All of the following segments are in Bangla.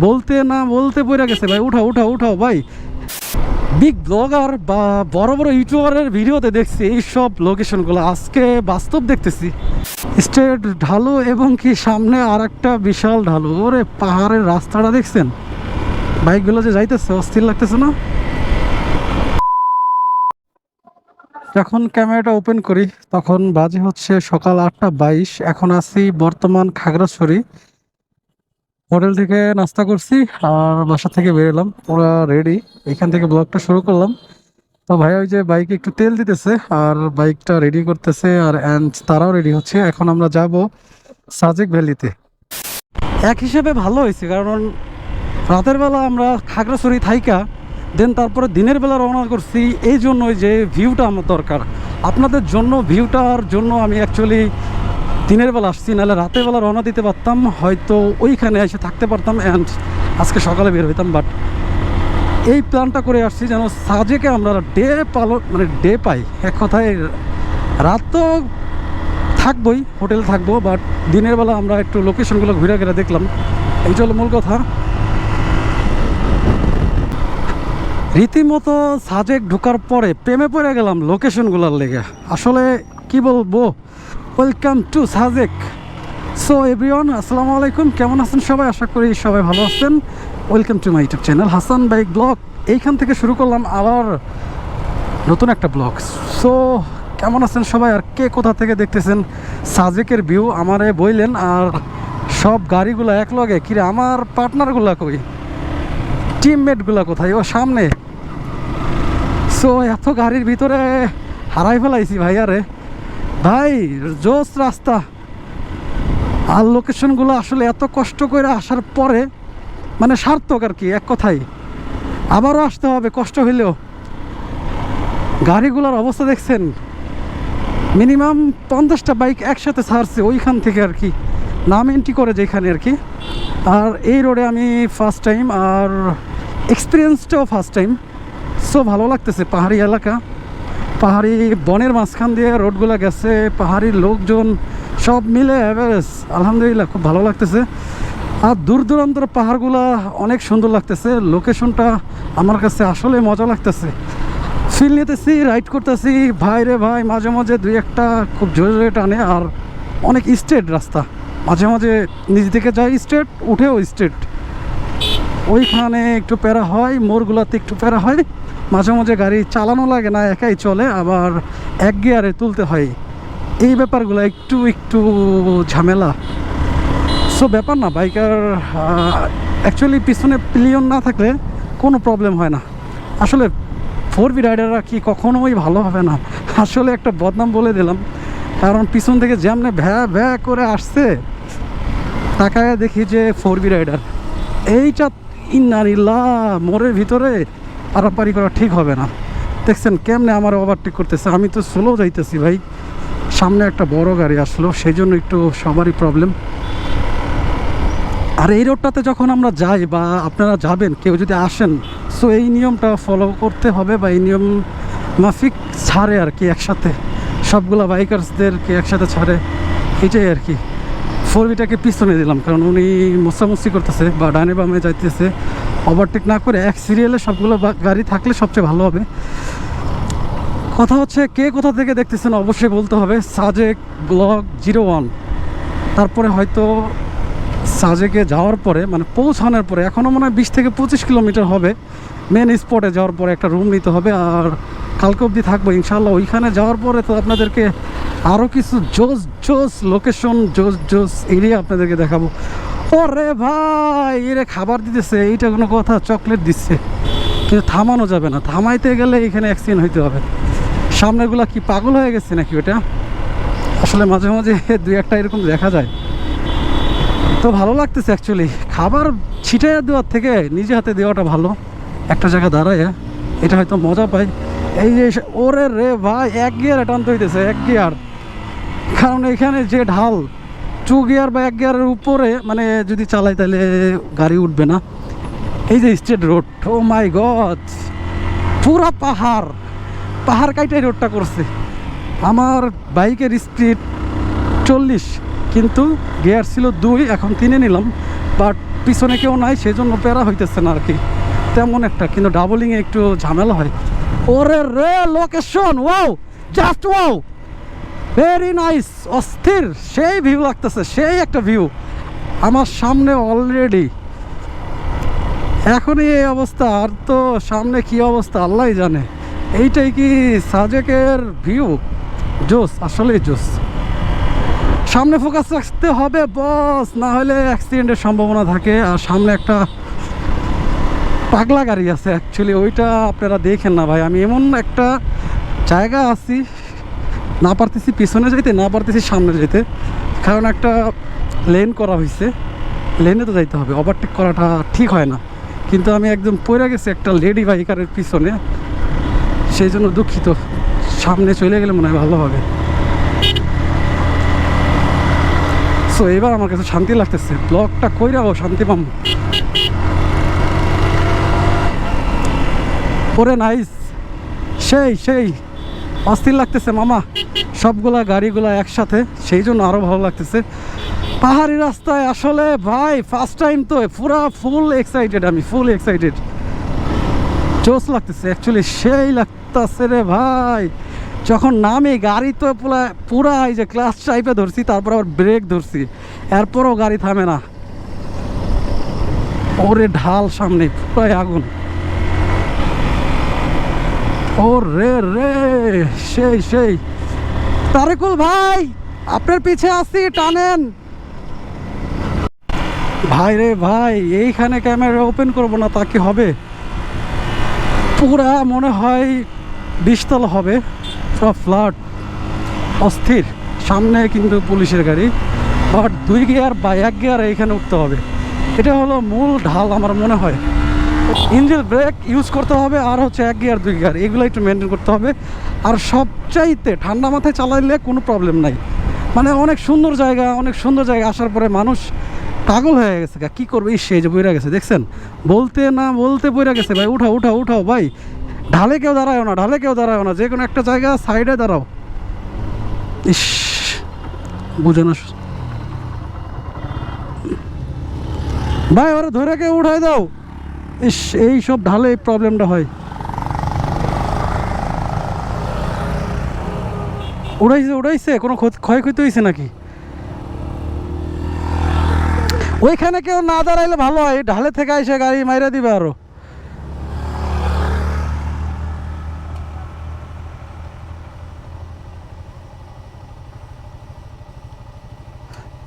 বলতে না বলতে পড়ে গেছে ভাই। উঠাও উঠাও উঠাও ভাই। বিগ ব্লগার বা বড় বড় ইউটিউবারের ভিডিওতে দেখছি এই সব লোকেশনগুলো আজকে বাস্তব দেখতেছি। স্ট্রেট ঢালু এবং কি সামনে আর একটা বিশাল ঢালু। ওরে পাহাড়ের রাস্তাটা দেখছেন? বাইকগুলো যে যাইতেছে, অস্থির লাগতেছে না? যখন ক্যামেরাটা ওপেন করি। তখন বাজে হচ্ছে সকাল আটটা বাইশ। এখন আছি বর্তমান খাগড়াছড়ি। হোটেল থেকে নাস্তা করছি আর বাসা থেকে বেরোলাম পুরো রেডি এখান থেকে ব্লগটা শুরু করলাম। তো ভাই, ওই যে বাইকে একটু তেল দিতেছে আর বাইকটা রেডি করতেছে আর অ্যান্ড তারাও রেডি হচ্ছে। এখন আমরা যাব সাজেক ভ্যালিতে। এক হিসেবে ভালো হয়েছে, কারণ রাতের বেলা আমরা খাগড়াছড়ি থাইকা দেন তারপরে দিনের বেলা রওনা করছি। এই জন্যই যে ভিউটা আমার দরকার। আপনাদের জন্য ভিউটার জন্য আমি অ্যাকচুয়ালি দিনের বেলা আসছি, নাহলে রাতের বেলা রওনা দিতে পারতাম, হয়তো ওইখানে এসে থাকতে পারতাম অ্যান্ড আজকে সকালে বের হইতাম বাট এই প্ল্যানটা করে আসছি যেন সাজেকে আমরা ডে পালন মানে ডে পাই। এক কথায়, রাত তো থাকবোই, হোটেলে থাকব বাট দিনের বেলা আমরা একটু লোকেশনগুলো ঘুরে ঘুরে দেখলাম। এই হলো মূল কথা। রীতিমতো সাজেক ঢোকার পরে প্রেমে পড়ে গেলাম লোকেশনগুলোর লেগে। আসলে কি বলব? Welcome to Sajek so everyone আসসালামু আলাইকুম কেমন আছেন সবাই? আশা করি সবাই ভালো আছেন। Welcome to my YouTube channel Hasan bike blog এইখান থেকে শুরু করলাম আবার নতুন একটা ব্লগ সো কেমন আছেন সবাই? আর কে কোথা থেকে দেখতেছেন? সাজেকের ভিউ আমারে বইলেন, আর সব গাড়িগুলো এক লগে কিরে, আমার পার্টনারগুলা কই? টিমমেটগুলা কোথায়? ও, সামনে। সো এত গাড়ির ভিতরে হারাই ফেলাইছি ভাই আরে ভাই, জোস রাস্তা। আর লোকেশনগুলো আসলে এত কষ্ট করে আসার পরে মানে সার্থক আর কি, এক কথাই আবারও আসতে হবে, কষ্ট হইলেও। গাড়িগুলোর অবস্থা দেখছেন? মিনিমাম পঞ্চাশটা বাইক একসাথে ছাড়ছে ওইখান থেকে আর কি। নাম এন্ট্রি করে যেখানে আর কি। আর এই রোডে আমি ফার্স্ট টাইম আর এক্সপিরিয়েন্সটাও ফার্স্ট টাইম সো ভালো লাগতেছে পাহাড়ি এলাকা। পাহাড়ি বনের মাঝখান দিয়ে রোডগুলো গেছে, পাহাড়ি লোকজন সব মিলে অ্যাভারেজ আলহামদুলিল্লাহ, খুব ভালো লাগতেছে। আর দূর দূরান্তর পাহাড়গুলা অনেক সুন্দর লাগতেছে। লোকেশনটা আমার কাছে আসলে মজা লাগতেছে। ফিল নিতেছি রাইড করতেছি। ভাই রে ভাই, মাঝে মাঝে দুই একটা খুব জোরে জোরে টানে আর অনেক স্ট্রেট রাস্তা। মাঝে মাঝে নিচ দিকে যায় স্ট্রেট উঠেও স্ট্রেট ওইখানে একটু প্যারা হয় মোড়গুলোতে একটু প্যারা হয়। মাঝে মাঝে গাড়ি চালানো লাগে না, একাই চলে, আবার এক গিয়ারে তুলতে হয়। এই ব্যাপারগুলো একটু একটু ঝামেলা। সো ব্যাপার না, বাইকার অ্যাকচুয়ালি পিছনে পিলিয়ন না থাকলে কোনো প্রবলেম হয় না। আসলে ফোর বি রাইডাররা কি কখনোই ভালো হবে না। আসলে একটা বদনাম বলে দিলাম। কারণ পিছন থেকে যেমনে ভ্যা ভ্যা করে আসছে, তাকায় দেখি যে ফোর বি রাইডার এইটা ইন্নারিল্লা মোড়ের ভিতরে পারাপারি করা ঠিক হবে না। দেখছেন কেমনে আমার ওভারটেক করতেছে। আমি তো স্লো যাইতেছি ভাই। সামনে একটা বড় গাড়ি আসলো সেই জন্য একটু সবারই প্রবলেম আর এই রোডটাতে যখন আমরা যাই বা আপনারা যাবেন, কেউ যদি আসেন সো এই নিয়মটা ফলো করতে হবে বা এই নিয়ম মাফিক ছাড়ে আর কি একসাথে। সবগুলো বাইকার্সদেরকে একসাথে ছাড়ে। এটাই আর কি। ফোর বিটাকে পিছনে দিলাম, কারণ উনি মোসামুসি করতেছে বা ডানে বামে যাইতেছে। ওভারটেক না করে এক সিরিয়ালে সবগুলো গাড়ি থাকলে সবচেয়ে ভালো হবে। কথা হচ্ছে কে কোথা থেকে দেখতেছেন অবশ্যই বলতে হবে, সাজেক ব্লগ জিরো ওয়ান। তারপরে হয়তো সাজেকে যাওয়ার পরে মানে পৌঁছানোর পরে এখনও মনে হয় বিশ থেকে পঁচিশ কিলোমিটার হবে। মেন স্পটে যাওয়ার পরে একটা রুম নিতে হবে, আর কালকে অবধি থাকব ইনশাল্লাহ ওইখানে যাওয়ার পরে তো আপনাদেরকে আরও কিছু জোস জোস লোকেশন জোস জোস এরিয়া আপনাদেরকে দেখাবো। ওরে ভাই, এরে খাবার দিতেছে, এইটা কোনো কথা চকলেট দিচ্ছে। কিন্তু থামানো যাবে না, থামাইতে গেলে এখানে অ্যাক্সিডেন্ট হইতে হবে। সামনেগুলা কি পাগল হয়ে গেছে নাকি ওটা? আসলে মাঝে মাঝে দুই একটা এরকম দেখা যায়। তো ভালো লাগতেছে অ্যাকচুয়ালি খাবার ছিটাইয়া দেওয়ার থেকে নিজে হাতে দেওয়াটা ভালো। একটা জায়গা দাঁড়ায় এটা হয়তো মজা পাই এই যে ওরে রে ভাই, এক গিয়ারে টানতে হইতেছে, এক গিয়ার। কারণ এখানে যে ঢাল টু গিয়ার বা এক গিয়ারের উপরে মানে যদি চালাই তাহলে গাড়ি উঠবে না। এই যে state road oh my god পুরা পাহাড় পাহাড় কাইটাই রোডটা করছে। আমার বাইকের স্পিড চল্লিশ, কিন্তু গিয়ার ছিল দুই, এখন তিনে নিলাম। বাট পিছনে কেউ নাই সেই জন্য প্যারা হইতেছে না আর কি তেমন একটা, কিন্তু ডাবলিংয়ে একটু ঝামেলা হয়। ওরে রে location wow just wow very nice অস্থির, সেই ভিউ লাগতেছে, সেই একটা ভিউ আমার সামনে অলরেডি এখনই এই অবস্থা, আর তো সামনে কি অবস্থা, আল্লাহ জানে। এইটাই কি সাজেকের ভিউ জোস, আসলেই জোস। সামনে ফোকাস রাখতে হবে বস না হলে অ্যাক্সিডেন্টের সম্ভাবনা থাকে। আর সামনে একটা পাগলা গাড়ি আছে অ্যাকচুয়ালি ওইটা আপনারা দেখেন না ভাই। আমি এমন একটা জায়গা আছি না পারতেছি পিছনে যাইতে, না পারতেছি সামনে যেতে কারণ একটা লেন করা হয়েছে লেনে তো যাইতে হবে ওভারটেক করাটা ঠিক হয় না। কিন্তু আমি একদম পড়ে গেছি একটা লেডি বাইকারের পিছনে। সেই জন্য দুঃখিত। সামনে চলে গেলে মনে হয় ভালো হবে। সো এবার আমার কাছে শান্তি লাগতেছে। ব্লগটা রাখো শান্তি পাম। পরে নাইস সেই সেই। অস্থির লাগতেছে, মামা। সবগুলা গাড়িগুলা একসাথে, সেই জন্য আরও ভালো লাগতেছে। পাহাড়ি রাস্তায় আসলে ভাই ফার্স্ট টাইম তো, পুরা ফুল এক্সাইটেড আমি ফুল এক্সাইটেড জোস লাগতেছে অ্যাকচুয়ালি সেই লাগতেছে রে ভাই। যখন নামি গাড়ি তো পুরা পুরা এই যে ক্লাস টাইপে ধরছি, তারপর আবার ব্রেক ধরছি। এরপরও গাড়ি থামে না। ওরে ঢাল সামনে, পুরাই আগুন। ও রে রে, সেই সেই। তারেকুল ভাই, আপনার পিছে আসি টানেন। ভাই রে ভাই, এইখানে ক্যামেরা ওপেন করব না, তা কি হবে? পুরা মনে হয় বিশতলা হবে, সব ফ্ল্যাট। অস্থির, সামনে কিন্তু পুলিশের গাড়ি। বাট দুই গিয়ার বা এক গিয়ার এইখানে উঠতে হবে। এটা হলো মূল ঢাল আমার মনে হয়। ইঞ্জিন ব্রেক ইউজ করতে হবে আর হচ্ছে এক গিয়ার, দুই গিয়ার, এগুলো একটু মেনটেন করতে হবে। আর সবচাইতে ঠান্ডা মাথায় চালাইলে কোনো প্রবলেম নাই। মানে অনেক সুন্দর জায়গা, অনেক সুন্দর জায়গা আসার পরে মানুষ পাগল হয়ে গেছে। কি করবে? এই সেই যে বইরা গেছে, দেখছেন? বলতে না বলতে বইরা গেছে, ভাই, উঠাও উঠাও উঠাও, ভাই। ঢালে কেউ দাঁড়ায় না, ঢালে কেউ দাঁড়ায় না যে কোনো একটা জায়গা সাইডে দাঁড়াও। ইস, বুঝে না ভাই, ওরা ধরে কেউ উঠাই দাও। ইস, এই সব ঢালে এই প্রবলেমটা হয়। উড়াইছে উড়াইছে, কোনো ক্ষতি- ক্ষয়ক্ষতি হয়েছে নাকি? ওইখানে কেউ না দাঁড়াইলে ভালো হয় ঢালে থেকে এসে গাড়ি মাইরা দিবে আরও।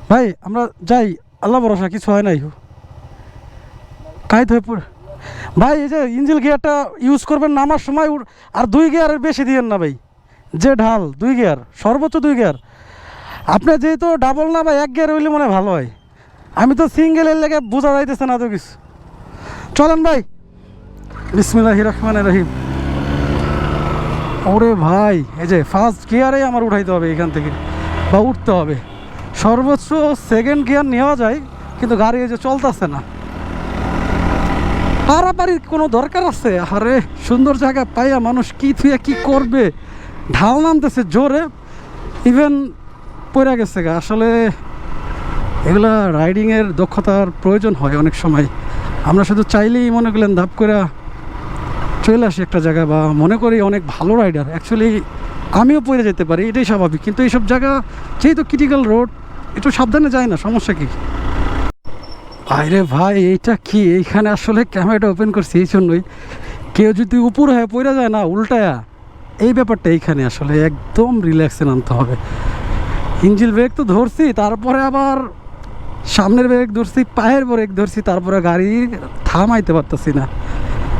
ভাই, আমরা যাই, আল্লাহ ভরসা, কিছু হয় নাই। কাইত হয়ে পড়ে। ভাই, এই যে ইঞ্জিল গিয়ারটা ইউজ করবেন নামার সময় আর দুই গিয়ারের বেশি দিয়েন না ভাই। যে ঢাল, দুই গিয়ার, সর্বোচ্চ দুই গিয়ার। আপনার যেহেতু ডাবল না ভাই, এক গিয়ার হইলে মনে ভালো হয়। আমি তো সিঙ্গেলের লেগে বোঝা যাইতেছে না তো কিছু। চলেন ভাই। বিসমিল্লাহ রহমান রহিম। ওরে ভাই, এই যে ফার্স্ট গিয়ারেই আমার উঠাইতে হবে এখান থেকে, বা উঠতে হবে। সর্বোচ্চ সেকেন্ড গিয়ার নেওয়া যায়, কিন্তু গাড়ি এই যে চলতেছে না। পারাপারির কোনো দরকার আছে? আরে সুন্দর জায়গা পাইয়া মানুষ কি থুয়ে কি করবে? ঢাল নামতেছে জোরে ইভেন পড়ে গেছে গা। আসলে এগুলা রাইডিংয়ের দক্ষতার প্রয়োজন হয় অনেক সময়। আমরা শুধু চাইলেই মনে করলেন ধাপ করে চলে আসি একটা জায়গা বা মনে করি অনেক ভালো রাইডার অ্যাকচুয়ালি আমিও পড়ে যেতে পারি, এটাই স্বাভাবিক। কিন্তু এইসব জায়গা যেহেতু ক্রিটিক্যাল রোড একটু সাবধানে যায় না, সমস্যা কি? আরে ভাই, এইটা কি? এইখানে আসলে ক্যামেরাটা ওপেন করছি এই জন্যই। কেউ যদি উপর হয়ে পড়ে যায় না, উল্টায়া। এই ব্যাপারটা এইখানে আসলে একদম রিল্যাক্সে নামতে হবে। ইঞ্জিল ব্রেক তো ধরছি, তারপরে আবার সামনের ব্রেক ধরছি, পায়ের ব্রেক ধরছি, তারপরে গাড়ি থামাইতে পারতেছি না।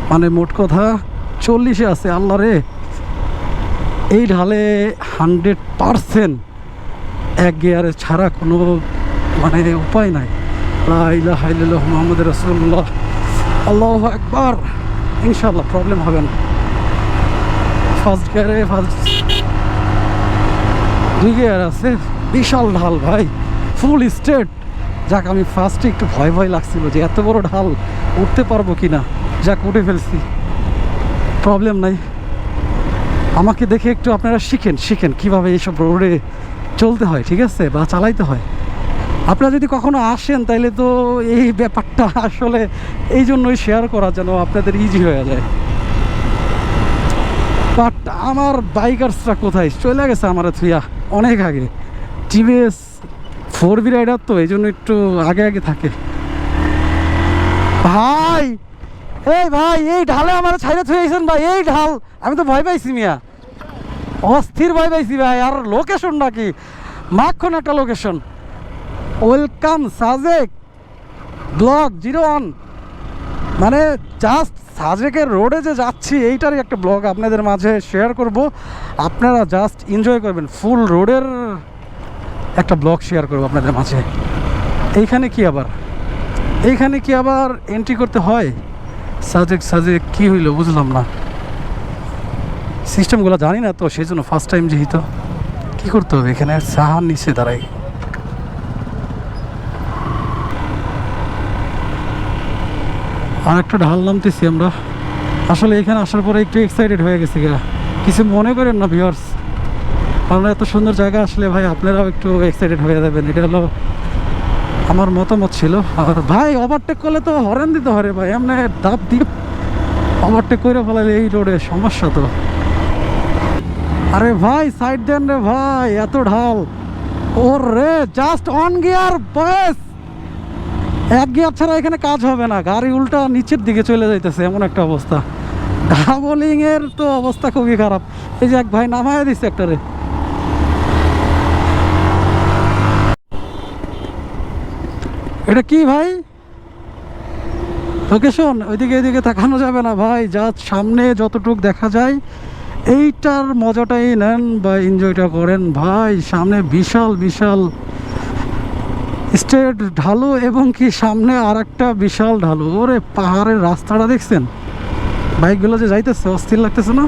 মানে মোট কথা চল্লিশে আছে, আল্লাহ রে। এই ঢালে হান্ড্রেড পারসেন্ট এক গিয়ারে ছাড়া কোনো মানে উপায় নাই। মোহাম্মদ রসুল্লাহ আল্লাহ একবার ইনশাল্লাহ প্রবলেম হবে না। ফার্স্ট গিয়ারে ফার্স্ট দুই গিয়ার আছে। বিশাল ঢাল ভাই। ফুল স্টেট যাক, আমি ফার্স্টে একটু ভয় ভয় লাগছিল যে এত বড় ঢাল উঠতে পারব কি না যাক, উঠে ফেলছি। প্রবলেম নাই। আমাকে দেখে একটু আপনারা শিখেন শিখেন কীভাবে এইসব রোডে চলতে হয়, ঠিক আছে? বা চালাইতে হয়। আপনারা যদি কখনো আসেন তাহলে তো এই ব্যাপারটা আসলে এই জন্যই শেয়ার করা যেন আপনাদের ইজি হয়ে যায়। বাট আমার বাইকার্সরা কোথায়? চলে গেছে আমার থুইয়া, অনেক আগে। টিভিএস ফোর বি রাইডার তো, এই জন্য একটু আগে আগে থাকে। ভাই! এই ভাই, এই ঢালে আমার ছাইরে থুয়েছেন ভাই, এই ঢাল! আমি তো ভয় পাইছি মিয়া। অস্থির ভয় পাইছি ভাই, আর লোকেশন নাকি মাখন একটা location welcome, Sajek. Block zero one. মানে জাস্ট সাজেকের রোডে যে যাচ্ছি, এইটারই একটা ব্লগ আপনাদের মাঝে শেয়ার করব। আপনারা জাস্ট এনজয় করবেন। ফুল রোডের একটা ব্লগ শেয়ার করব আপনাদের মাঝে। এইখানে কি আবার? এইখানে কি আবার এন্ট্রি করতে হয়? সাজেক সাজেক, কি হইল বুঝলাম না। সিস্টেমগুলো জানি না তো, সেই জন্য ফার্স্ট টাইম যেহেতু। কী করতে হবে এখানে? সাহার নিচে দাঁড়াই। আর একটা ঢাল নামতেছি আমরা। আসলে এখানে আসার পরে একটু এক্সাইটেড হয়ে গেছি গা। কিছু মনে করেন না ভিউয়ার্স আমরা এত সুন্দর জায়গা আসলে ভাই, আপনারাও একটু এক্সাইটেড হয়ে যাবেন। এটা হলো আমার মতামত ছিল। আর ভাই ওভারটেক করলে তো হরেন দিতে হবে ভাই। এমনি দাপ দিয়ে ওভারটেক করে ফেলালে এই রোডে সমস্যা তো। আরে ভাই সাইড দেন রে ভাই, এত ঢাল। ওর রে জাস্ট অন গিয়ার বয়স এক গিয়ার ছাড়া এখানে কাজ হবে না। গাড়ি উল্টা নিচের দিকে চলে যাইতেছে, এমন একটা অবস্থা। ডাবলিং এর তো অবস্থা খুবই খারাপ। এই যে এক ভাই নামায় দিচ্ছে একটারে। এটা কি ভাই? লোকেশন ওইদিকে এদিকে তাকানো যাবে না ভাই। যা সামনে যতটুক দেখা যায়, এইটার মজাটাই নেন বা এনজয়টা করেন। ভাই, সামনে বিশাল বিশাল স্টেট ঢালু এবং কি সামনে আর একটা বিশাল ঢালু। ওরে পাহাড়ের রাস্তাটা দেখছেন? বাইকগুলো যে যাইতেছে, অস্থির লাগতেছে না?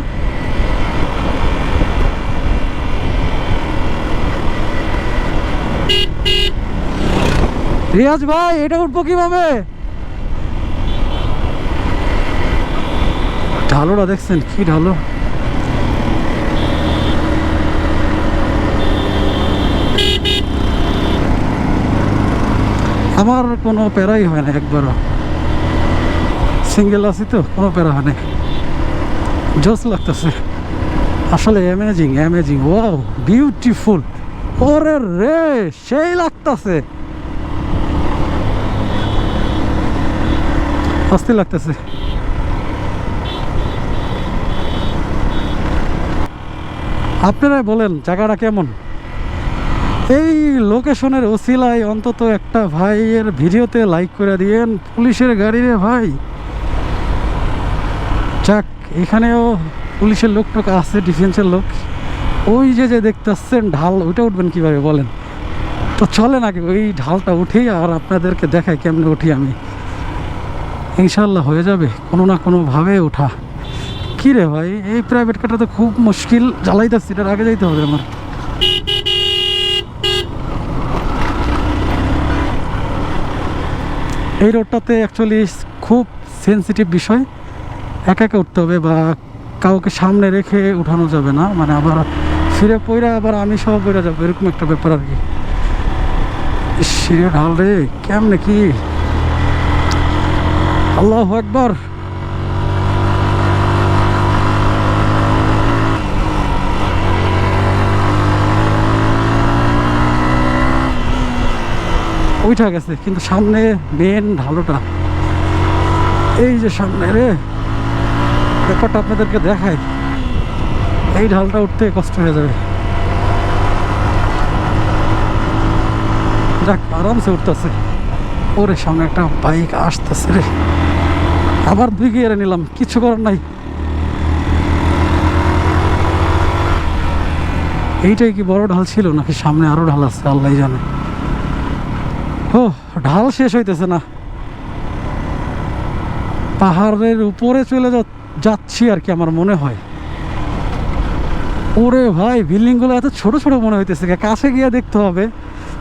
রিয়াজ ভাই, এটা উঠবো কীভাবে? ঢালুটা দেখছেন কি ঢালু? আমার কোনো প্যারাই হয় না একবারও। সিঙ্গেল আছি তো, কোনো প্যারা হয় না। জোস লাগতেছে। আসলে অ্যামেজিং অ্যামেজিং ওয়াও বিউটিফুল ওরে রে, সেই লাগতেছে। অস্থির লাগতেছে। আপনারাই বলেন, জায়গাটা কেমন? এই লোকেশনের ওসিলায় অন্তত একটা ভাইয়ের ভিডিওতে লাইক করে দিয়েন। পুলিশের গাড়ি রে ভাই। যাক, এখানেও পুলিশের লোক টোক আছে, ডিফেন্সের লোক। ওই যে যে দেখতেছেন ঢাল ওইটা উঠবেন কীভাবে বলেন? তো চলে নাকি ওই ঢালটা উঠেই আর আপনাদেরকে দেখাই কেমনে উঠি আমি। ইনশাল্লাহ হয়ে যাবে, কোনো না কোনোভাবে ওঠা। কী রে ভাই, এই প্রাইভেট কারটা তো খুব মুশকিল। জ্বালাইতেছি এটার আগে যাইতে হবে আমার। এই রোডটাতে অ্যাকচুয়ালি খুব সেন্সিটিভ বিষয়। একা একা উঠতে হবে বা কাউকে সামনে রেখে উঠানো যাবে না। মানে আবার ফিরে পইরা আবার আমি সহ পইরা যাব, এরকম একটা ব্যাপার আর কি। সিঁড়ে ঢাল রে, কেমনে কি? আল্লাহ একবার ওইটা গেছে, কিন্তু সামনে মেন ঢালোটা। এই যে সামনে রে, ব্যাপারটা আপনাদেরকে দেখায় এই ঢালটা উঠতে কষ্ট হয়ে যাবে। যাক, আরামসে উঠতেছে। ওরে, সামনে একটা বাইক আসতেছে রে। আবার দুই গিয়ারে নিলাম, কিছু করার নাই। এইটাই কি বড় ঢাল ছিল নাকি সামনে আরও ঢাল আছে আল্লাহ জানে। ঢাল শেষ হইতেছে না। পাহাড়ের উপরে চলে যাচ্ছি আর কি আমার মনে হয়। ওরে ভাই, বিল্ডিংগুলো এত ছোট ছোট মনে হইতেছে কাছে গিয়ে দেখতে হবে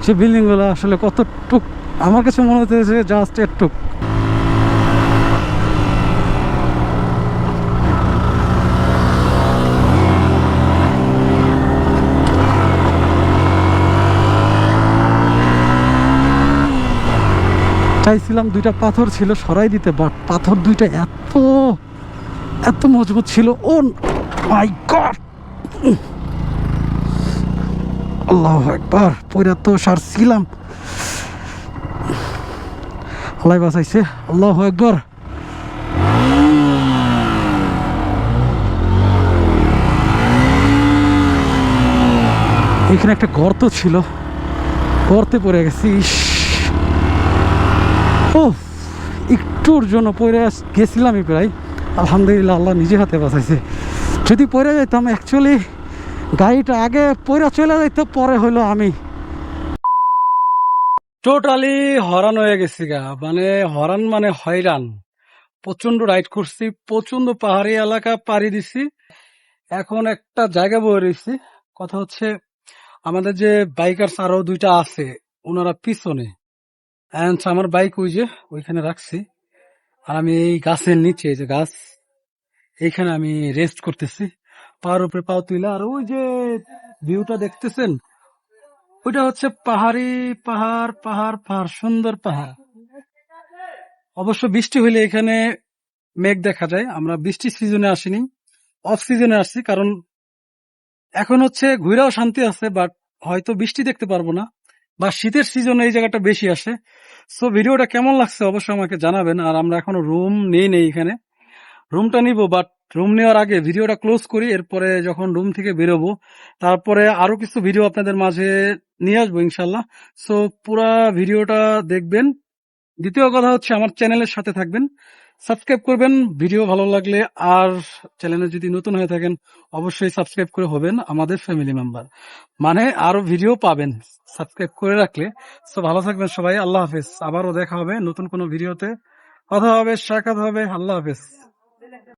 সে বিল্ডিংগুলো আসলে কতটুক আমার কাছে মনে হইতেছে জাস্ট একটুক চাইছিলাম দুইটা পাথর ছিল, সরাই দিতে বাট পাথর দুইটা এত এত মজবুত ছিল। ও মাই গড আল্লাহ একবার পয়রা তো সারছিলাম। আল্লাহ বাঁচাইছে, আল্লাহ একবার এখানে একটা গর্ত ছিল, গর্তে পড়ে গেছি, ইস। ও একটুর জন্য আস- গেছিলামই প্রায়। আলহামদুলিল্লাহ আল্লাহ নিজে হাতে বাঁচাইছে। যদি পড়ে যাইতাম অ্যাকচুয়ালি গাড়িটা আগে পড়ে চলে যাইতো, পরে হলো আমি। টোটালি হরান হয়ে গেছি গা। মানে হরান মানে হয়রান। প্রচণ্ড রাইড করছি প্রচণ্ড পাহাড়ি এলাকা পাড়ি দিছি। এখন একটা জায়গা বয়ে রয়েছি কথা হচ্ছে, আমাদের যে বাইকার আরও দুইটা আছে, ওনারা পিছনে। আমার বাইক ওই যে ওইখানে রাখছি। আর আমি এই গাছের নিচে যে গাছ, এইখানে আমি রেস্ট করতেছি। পাহাড় উপরে পাও তুইলা। আর ওই যে ভিউটা দেখতেছেন, ওইটা হচ্ছে পাহাড়ি পাহাড় পাহাড় পাহাড়, সুন্দর পাহাড়। অবশ্য বৃষ্টি হইলে এখানে মেঘ দেখা যায়। আমরা বৃষ্টি সিজনে আসিনি অফ সিজনে আসছি। কারণ এখন হচ্ছে ঘুরেও শান্তি আছে বাট হয়তো বৃষ্টি দেখতে পারব না। বা শীতের সিজনে এই জায়গাটা বেশি আসে। সো ভিডিওটা কেমন লাগছে অবশ্যই আমাকে জানাবেন। আর আমরা এখনও রুম নেই নেই এখানে। রুমটা নিব বাট রুম নেওয়ার আগে ভিডিওটা ক্লোজ করি। এরপরে যখন রুম থেকে বেরোবো, তারপরে আরও কিছু ভিডিও আপনাদের মাঝে নিয়ে আসব ইনশাল্লাহ সো পুরা ভিডিওটা দেখবেন। দ্বিতীয় কথা হচ্ছে আমার চ্যানেলের সাথে থাকবেন। সাবস্ক্রাইব করবেন, ভিডিও ভালো লাগলে আর চ্যানেলে যদি নতুন হয়ে থাকেন, অবশ্যই সাবস্ক্রাইব করে হবেন আমাদের ফ্যামিলি মেম্বার। মানে আরও ভিডিও পাবেন, সাবস্ক্রাইব করে রাখলে। তো ভালো থাকবেন সবাই, আল্লাহ হাফেজ। আবারও দেখা হবে নতুন কোনো ভিডিওতে। কথা হবে, সাক্ষাৎ হবে। আল্লাহ হাফেজ।